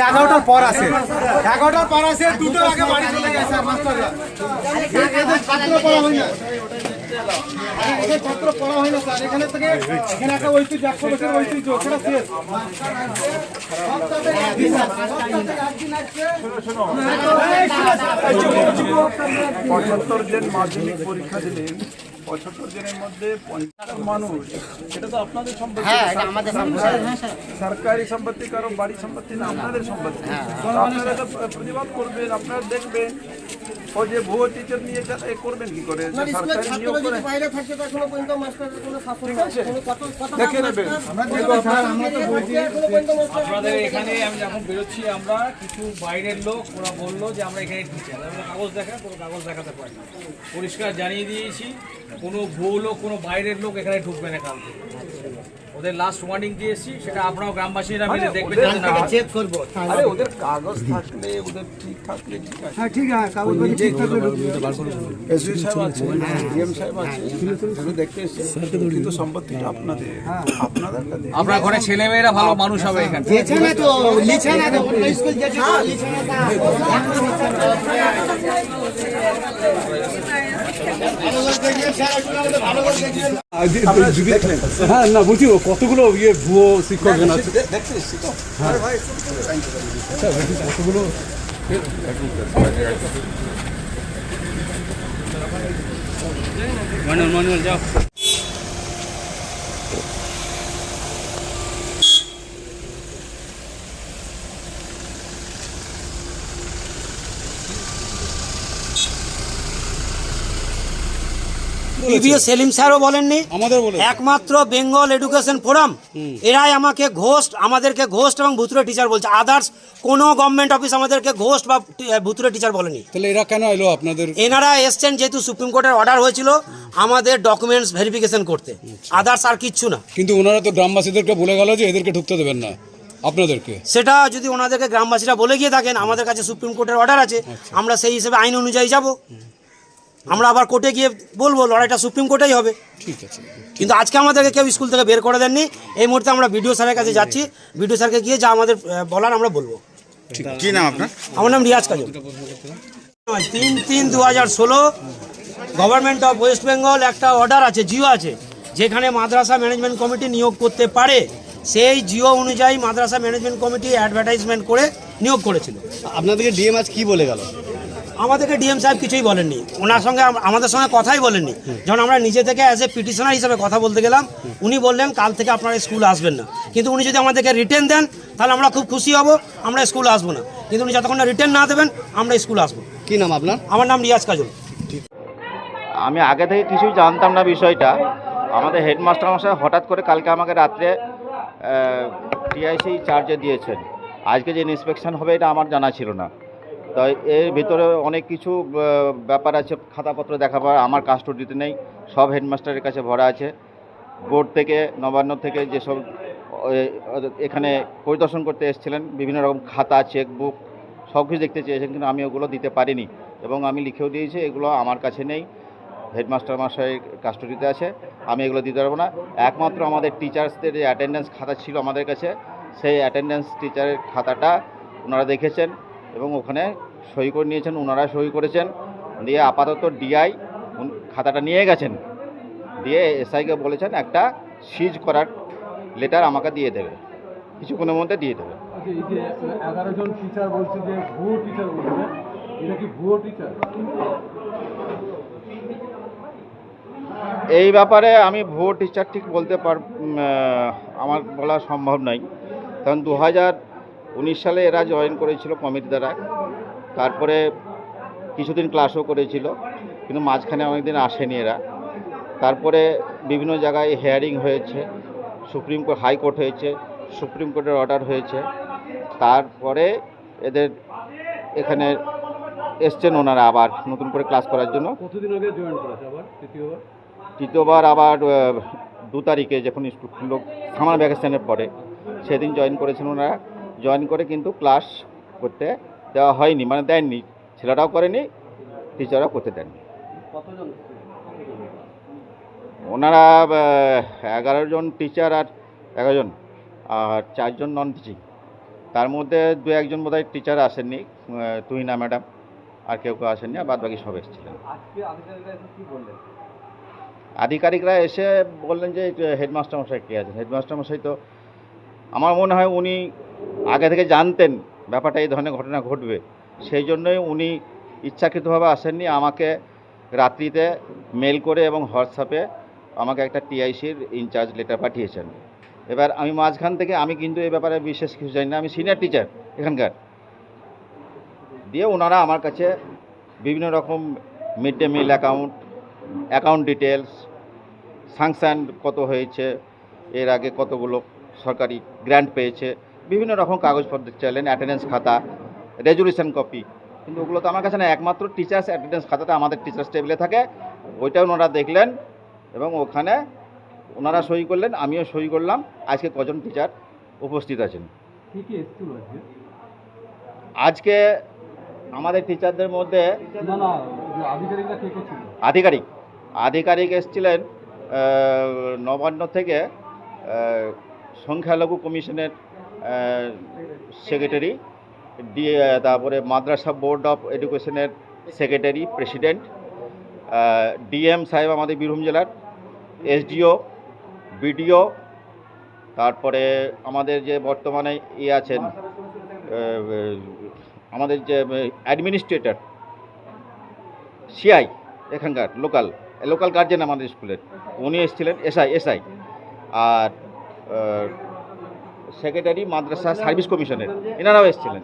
এগারোটার পর আছে। এগারোটার পর আছে দুটো আগে বাড়ি চলে গেছে মাস্টাররা ছাত্র পড়া হয় না ছাত্র পড়া হয় না স্যার এখানে থেকে এখানে একটা ঐতিহ্য একশো বছর ঐতিহ্য সেটা শেষ। পঁচাত্তর জন মাধ্যমিক পরীক্ষা দিলেন পঁচাত্তর জনের মধ্যে পঞ্চাশ মানুষ। এটা তো আপনাদের সম্পত্তি। সরকারি সম্পত্তি কারও বাড়ি সম্পত্তি না আপনাদের সম্পত্তি। আপনারা প্রতিবাদ করবেন আপনারা দেখবেন। ও যে ভুয়ো টিচার নিয়ে এ করবেন কি করে? এখনও আপনাদের আমি যখন বেরোচ্ছি আমরা কিছু বাইরের লোক ওরা বলল যে আমরা এখানে টিচার আমরা কাগজ দেখা কোনো কাগজ দেখাতে পারি না। পরিষ্কার জানিয়ে দিয়েছি। কোনো ভুয়ো লোক কোনো বাইরের লোক এখানে ঢুকবে না কাল থেকে ওদের লাস্ট ওয়ার্নিং দিয়েছি সেটা আপনারাও গ্রামবাসীরা মিলে দেখবেন যাতে না হয়। আরে ওদের কাগজ থাকলে ওদের ঠিক থাকলে ঠিক আছে। হ্যাঁ ঠিক আছে কাগজ ঠিক থাকলে। এসডি সাহেব আছে ডিএম সাহেব আছে এগুলো দেখতে এসেছে। কিন্তু সম্পত্তিটা আপনাদের আপনাদের কাছে। আপনার ঘরে ছেলে মেয়েরা ভালো মানুষ হবে এখানে। না তো লিছে না তো স্কুল যেতে লিছে না হ্যাঁ না বলছি ও কতগুলো ইয়ে ভুয়ো শিক্ষক আছে? কতগুলো মানুষ মানুষ যাও। পিবিএস সেলিম স্যারও বলেননি। একমাত্র বেঙ্গল এডুকেশন ফোরাম এরাই আমাকে ঘোস্ট আমাদেরকে ঘোস্ট এবং ভুতুরে টিচার বলছে। আদার্স কোনো গভর্নমেন্ট অফিস আমাদেরকে ঘোস্ট বা ভুতুরে টিচার বলেনি। তাহলে এরা কেন এলো আপনাদের? এনারা এসছেন যেহেতু সুপ্রিম কোর্টের অর্ডার হয়েছিল আমাদের ডকুমেন্টস ভেরিফিকেশন করতে। আদার্স আর কিচ্ছু না। কিন্তু ওনারা তো গ্রামবাসীদেরকে বলে গেল যে এদেরকে ঢুকতে দেবেন না। আপনাদেরকে? সেটা যদি ওনাদেরকে গ্রামবাসীরা বলে গিয়ে থাকেন আমাদের কাছে সুপ্রিম কোর্টের অর্ডার আছে আমরা সেই হিসেবে আইন অনুযায়ী যাব। আমরা আবার কোর্টে গিয়ে বলব লড়াইটা সুপ্রিম কোর্টেই হবে। ঠিক আছে কিন্তু আজকে আমাদেরকে কেউ স্কুল থেকে বের করে দেননি। এই মুহূর্তে আমরা বিডিও স্যারের কাছে যাচ্ছি। বিডিও স্যারকে গিয়ে যা আমাদের বলার আমরা বলব। কি নাম আপনার? আমার নাম রিয়াজ কাজল। তিন তিন দু হাজার ষোলো গভর্নমেন্ট অফ ওয়েস্ট বেঙ্গল একটা অর্ডার আছে জিও আছে যেখানে মাদ্রাসা ম্যানেজমেন্ট কমিটি নিয়োগ করতে পারে। সেই জিও অনুযায়ী মাদ্রাসা ম্যানেজমেন্ট কমিটি অ্যাডভার্টাইজমেন্ট করে নিয়োগ করেছিল। আপনাদেরকে ডিএম আজ কি বলে গেল? আমাদেরকে ডিএম সাহেব কিছুই বলেননি। ওনার সঙ্গে আমাদের সঙ্গে কথাই বলেননি। যখন আমরা নিজে থেকে অ্যাজ এ পিটিশনার হিসেবে কথা বলতে গেলাম উনি বললেন কাল থেকে আপনারা স্কুল আসবেন না। কিন্তু উনি যদি আমাদেরকে রিটার্ন দেন তাহলে আমরা খুব খুশি হব আমরা স্কুল আসব না। কিন্তু উনি যতক্ষণ না রিটার্ন না দেবেন আমরা স্কুল আসব। কি নাম আপনার? আমার নাম রিয়াজ কাজল। আমি আগে থেকে কিছুই জানতাম না বিষয়টা। আমাদের হেডমাস্টার মশাই হঠাৎ করে কালকে আমাকে রাত্রে টিআইসি চার্জে দিয়েছেন। আজকে যে ইন্সপেকশন হবে এটা আমার জানা ছিল না। তো এর ভিতরে অনেক কিছু ব্যাপার আছে, খাতাপত্র দেখাবার, আমার কাস্টডিতে নেই, সব হেডমাস্টারের কাছে ভরা আছে। বোর্ড থেকে, নবান্ন থেকে যেসব এখানে পরিদর্শন করতে এসেছিলেন, বিভিন্ন রকম খাতা চেকবুক সব কিছু দেখতে চেয়েছেন, কিন্তু আমি ওগুলো দিতে পারিনি। এবং আমি লিখেও দিয়েছি, এগুলো আমার কাছে নেই হেডমাস্টার মশাই কাস্টডিতে আছে, আমি এগুলো দিতে পারব না। একমাত্র আমাদের টিচার্সদের যে অ্যাটেন্ডেন্স খাতা ছিল আমাদের কাছে, সেই অ্যাটেন্ডেন্স টিচারের খাতাটা ওনারা দেখেছেন এবং ওখানে সই করে নিয়েছেন ওনারা সই করেছেন। দিয়ে আপাতত ডিআই খাতাটা নিয়ে গেছেন। দিয়ে এসআইকে বলেছেন একটা সিজ করার লেটার আমাকে দিয়ে দেবে। কিছুক্ষণের মধ্যে দিয়ে দেবে। এগারো জন টিচার বলছে যে ভুয়ো টিচার বলছে এটা কি ভুয়ো টিচার এই ব্যাপারে আমি ভুয়ো টিচার ঠিক বলতে পার আমার বলা সম্ভব নয়। কারণ দু হাজার উনিশ সালে এরা জয়েন করেছিল কমিটি দ্বারা। তারপরে কিছুদিন ক্লাসও করেছিল কিন্তু মাঝখানে অনেকদিন আসেনি এরা। তারপরে বিভিন্ন জায়গায় হেয়ারিং হয়েছে সুপ্রিম কোর্ট হাইকোর্ট হয়েছে সুপ্রিম কোর্টের অর্ডার হয়েছে। তারপরে এদের এখানে এসছেন ওনারা আবার নতুন করে ক্লাস করার জন্য। কতদিন আগে জয়েন করেছে আবার তৃতীয়বার? তৃতীয়বার আবার দু তারিখে যখন স্কুল খুললো সামার ভ্যাকেশনের পরে সেদিন জয়েন করেছেন ওনারা। জয়েন করে কিন্তু ক্লাস করতে দেওয়া হয়নি মানে দেননি। ছেলেরাও করেনি টিচাররাও করতে দেননি। ওনারা এগারো জন টিচার আর এগারো জন আর চারজন নন টিচিং তার মধ্যে দু একজন বোধহয় টিচার আসেননি তুহিনা ম্যাডাম আর কেউ কেউ আসেননি আর বাদ বাকি সব এসেছিলেন। আধিকারিকরা এসে বললেন? যে হেডমাস্টার মশাই কে আছেন? হেডমাস্টার মশাই তো আমার মনে হয় উনি আগে থেকে জানতেন ব্যাপারটা, এই ধরনের ঘটনা ঘটবে। সেই জন্যই উনি ইচ্ছাকৃতভাবে আসেননি। আমাকে রাত্রিতে মেল করে এবং হোয়াটসঅ্যাপে আমাকে একটা টিআইসির ইনচার্জ লেটার পাঠিয়েছেন। এবার আমি মাঝখান থেকে, আমি কিন্তু এই ব্যাপারে বিশেষ কিছু জানি না। আমি সিনিয়র টিচার এখানকার। দিয়ে ওনারা আমার কাছে বিভিন্ন রকম mid day meal account account details sanction কত হয়েছে, এর আগে কতগুলো সরকারি গ্র্যান্ট পেয়েছে বিভিন্ন রকম কাগজপত্র চাইলেন অ্যাটেন্ডেন্স খাতা রেজুলেশন কপি কিন্তু ওগুলো তো আমার কাছে না একমাত্র টিচার্স অ্যাটেন্ডেন্স খাতাটা আমাদের টিচার্স টেবিলে থাকে। ওইটা ওনারা দেখলেন এবং ওখানে ওনারা সই করলেন আমিও সই করলাম। আজকে কজন টিচার উপস্থিত আছেন? আজকে? আমাদের টিচারদের মধ্যে আধিকারিক। আধিকারিক এসেছিলেন নবান্ন থেকে সংখ্যালঘু কমিশনের সেক্রেটারি দিয়ে তারপরে মাদ্রাসা বোর্ড অফ এডুকেশনের সেক্রেটারি প্রেসিডেন্ট ডিএম সাহেব আমাদের বীরভূম জেলার এসডিও বিডিও তারপরে আমাদের যে বর্তমানে ইয়ে আছেন আমাদের যে অ্যাডমিনিস্ট্রেটর সিআই এখানকার লোকাল লোকাল গার্জেন আমাদের স্কুলের, উনি এসেছিলেন এসআই এসআই আর সেক্রেটারি মাদ্রাসা সার্ভিস কমিশনের এনারাও এসেছিলেন।